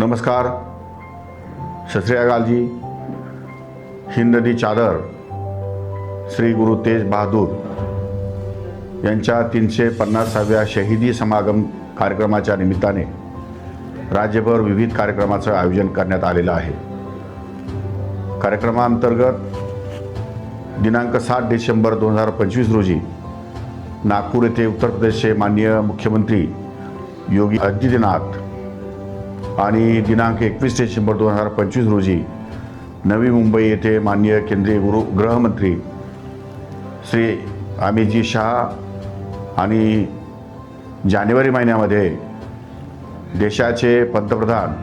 नमस्कार. सत जी. हिंद चादर श्री गुरु तेज बहादूर यांच्या तीनशे पन्नासाव्या शहीदी समागम कार्यक्रमाच्या निमित्ताने राज्यभर विविध कार्यक्रमाचं आयोजन करण्यात आलेलं आहे. कार्यक्रमाअंतर्गत दिनांक सात डिसेंबर दोन हजार पंचवीस रोजी नागपूर येथे उत्तर प्रदेशचे माननीय मुख्यमंत्री योगी आदित्यनाथ आणि दिनांक एकवीस डिसेंबर दोन हजार पंचवीस रोजी नवी मुंबई येथे माननीय केंद्रीय गृह गृहमंत्री श्री अमितजी शहा आणि जानेवारी महिन्यामध्ये देशाचे पंतप्रधान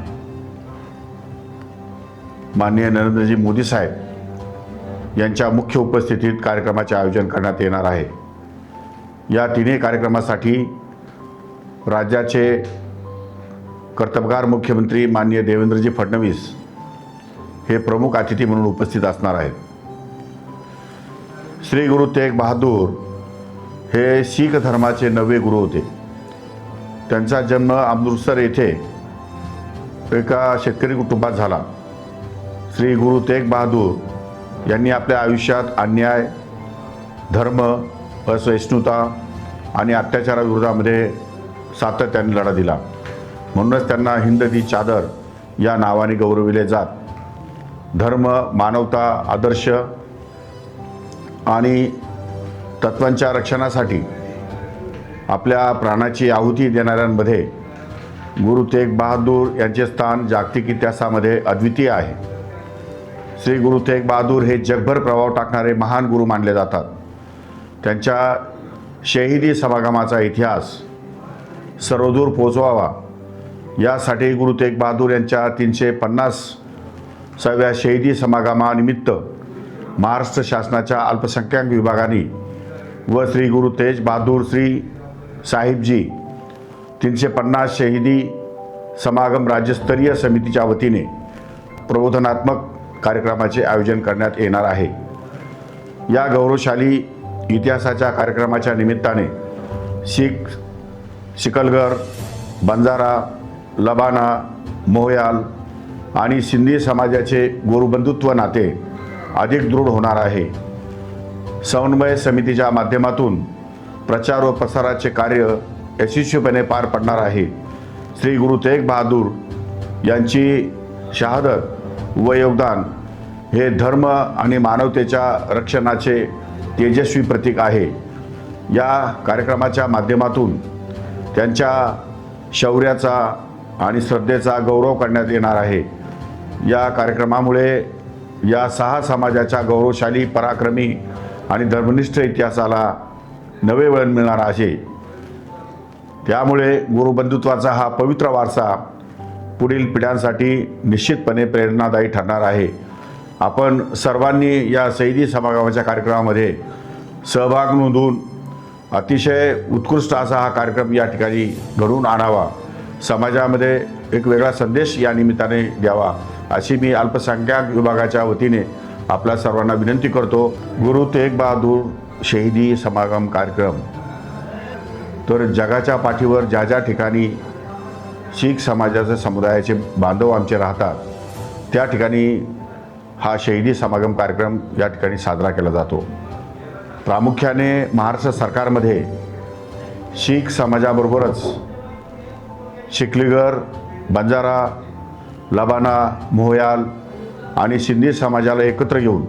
माननीय नरेंद्रजी मोदी साहेब यांच्या मुख्य उपस्थितीत कार्यक्रमाचे आयोजन करण्यात येणार आहे. या तिन्ही कार्यक्रमासाठी राज्याचे कर्तबगार मुख्यमंत्री माननीय देवेंद्रजी फडणवीस हे प्रमुख अतिथी म्हणून उपस्थित असणार आहेत. श्री गुरु तेग बहादूर हे शीख धर्माचे नववे गुरु होते. त्यांचा जन्म अमृतसर येथे एका शेतकरी कुटुंबात झाला. श्री गुरु तेग बहादूर यांनी आपल्या आयुष्यात अन्याय धर्म असहिष्णुता आणि अत्याचाराविरोधामध्ये सातत्याने लढा दिला. म्हणूनच त्यांना हिंद दी चादर या नावाने गौरविले जात. धर्म मानवता आदर्श आणि तत्वांच्या रक्षणासाठी आपल्या प्राणाची आहुती देणाऱ्यांमध्ये गुरु तेग बहादूर यांचे स्थान जागतिक इतिहासामध्ये अद्वितीय आहे. श्री गुरु तेग बहादूर हे जगभर प्रभाव टाकणारे महान गुरु मानले जातात. त्यांच्या शहिदी समागमाचा इतिहास सर्वदूर पोचवावा. यासाठी गुरु तेग बहादूर यांच्या तीनशे पन्नास सव्या शहीदी समागमानिमित्त महाराष्ट्र शासनाच्या अल्पसंख्याक विभागाने व श्री गुरु तेज बहादूर श्री साहिबजी तीनशे पन्नास शहीदी समागम राज्यस्तरीय समितीच्या वतीने प्रबोधनात्मक कार्यक्रमाचे आयोजन करण्यात येणार आहे. या गौरवशाली इतिहासाच्या कार्यक्रमाच्या निमित्ताने शीख शिकलगर बंजारा लबाना मोहयाल आणि सिंधी समाजाचे गुरुबंधुत्व नाते अधिक दृढ होणार आहे. समन्वय समितीच्या माध्यमातून प्रचार व प्रसाराचे कार्य यशस्वीपणे पार पडणार आहे. श्री गुरु तेग बहादूर यांची शहादत व योगदान हे धर्म आणि मानवतेच्या रक्षणाचे तेजस्वी प्रतीक आहे. या कार्यक्रमाच्या माध्यमातून त्यांच्या शौर्याचा आणि श्रद्धेचा गौरव करण्यात येणार आहे. या कार्यक्रमामुळे या सहा समाजाच्या गौरवशाली पराक्रमी आणि धर्मनिष्ठ इतिहासाला नवे वळण मिळणार आहे. त्यामुळे गुरुबंधुत्वाचा हा पवित्र वारसा पुढील पिढ्यांसाठी निश्चितपणे प्रेरणादायी ठरणार आहे. आपण सर्वांनी या शहीदी समागमाच्या कार्यक्रमामध्ये सहभाग नोंदवून अतिशय उत्कृष्ट असा हा कार्यक्रम या ठिकाणी घडवून आणावा. समाजामध्ये एक वेगळा संदेश या निमित्ताने द्यावा अशी मी अल्पसंख्याक विभागाच्या वतीने आपल्या सर्वांना विनंती करतो. गुरु तेग बहादूर शहीदी समागम कार्यक्रम. तर जगाच्या पाठीवर ज्या ज्या ठिकाणी शीख समाजाचे समुदायाचे बांधव आमचे राहतात त्या ठिकाणी हा शहीदी समागम कार्यक्रम या ठिकाणी साजरा केला जातो. प्रामुख्याने महाराष्ट्र सरकारमध्ये शीख समाजाबरोबरच शिकलीगर बंजारा लबाना मोहयाल आणि सिंधी समाजाला एकत्र घेऊन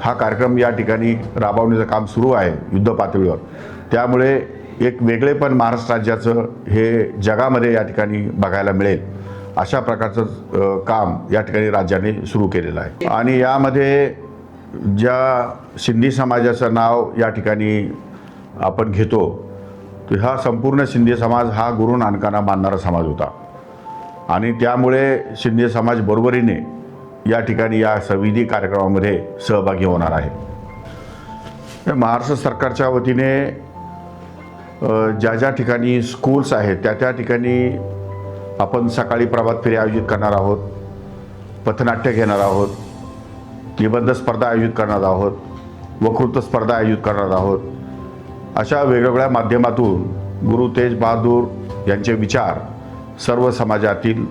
हा कार्यक्रम या ठिकाणी राबवण्याचं काम सुरू आहे युद्ध पातळीवर. त्यामुळे एक वेगळेपण महाराष्ट्र राज्याचं हे जगामध्ये या ठिकाणी बघायला मिळेल. अशा प्रकारचं काम या ठिकाणी राज्याने सुरू केलेलं आहे. आणि यामध्ये ज्या सिंधी समाजाचं नाव या ठिकाणी आपण घेतो तर हा संपूर्ण सिंधी समाज हा गुरु नानकांना मानणारा समाज होता. आणि त्यामुळे सिंधी समाज बरोबरीने या ठिकाणी या संविधी कार्यक्रमामध्ये सहभागी होणार आहे. महाराष्ट्र सरकारच्या वतीने ज्या ज्या ठिकाणी स्कूल्स आहेत त्या त्या ठिकाणी आपण सकाळी प्रभात फेरी आयोजित करणार आहोत पथनाट्य घेणार आहोत निबंध स्पर्धा आयोजित करणार आहोत वक्तृत्व स्पर्धा आयोजित करणार आहोत अशा वेगवेगळ्या माध्यमातून गुरु तेज बहादूर यांचे विचार सर्व समाजातील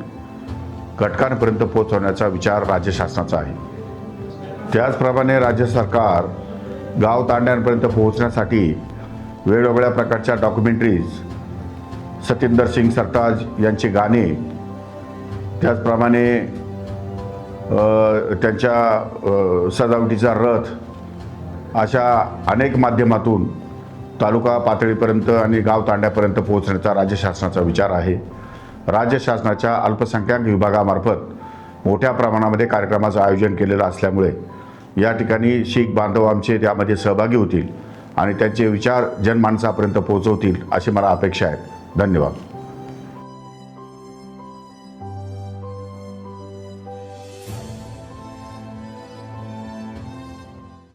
घटकांपर्यंत पोहोचवण्याचा विचार राज्य शासनाचा आहे. त्याचप्रमाणे राज्य सरकार गाव तांड्यांपर्यंत पोहोचण्यासाठी वेगवेगळ्या प्रकारच्या डॉक्युमेंटरीज सतिंदर सिंग सरताज यांची गाणे त्याचप्रमाणे त्यांच्या सजावटीचा रथ अशा अनेक माध्यमातून तालुका पातळीपर्यंत आणि गाव तांड्यापर्यंत पोहोचण्याचा राज्य शासनाचा विचार आहे. राज्य शासनाच्या अल्पसंख्याक विभागामार्फत मोठ्या प्रमाणामध्ये कार्यक्रमाचं आयोजन केलेलं असल्यामुळे या ठिकाणी शीख बांधव आमचे त्यामध्ये सहभागी होतील आणि त्यांचे विचार जनमानसापर्यंत पोहोचवतील अशी मला अपेक्षा आहे. धन्यवाद.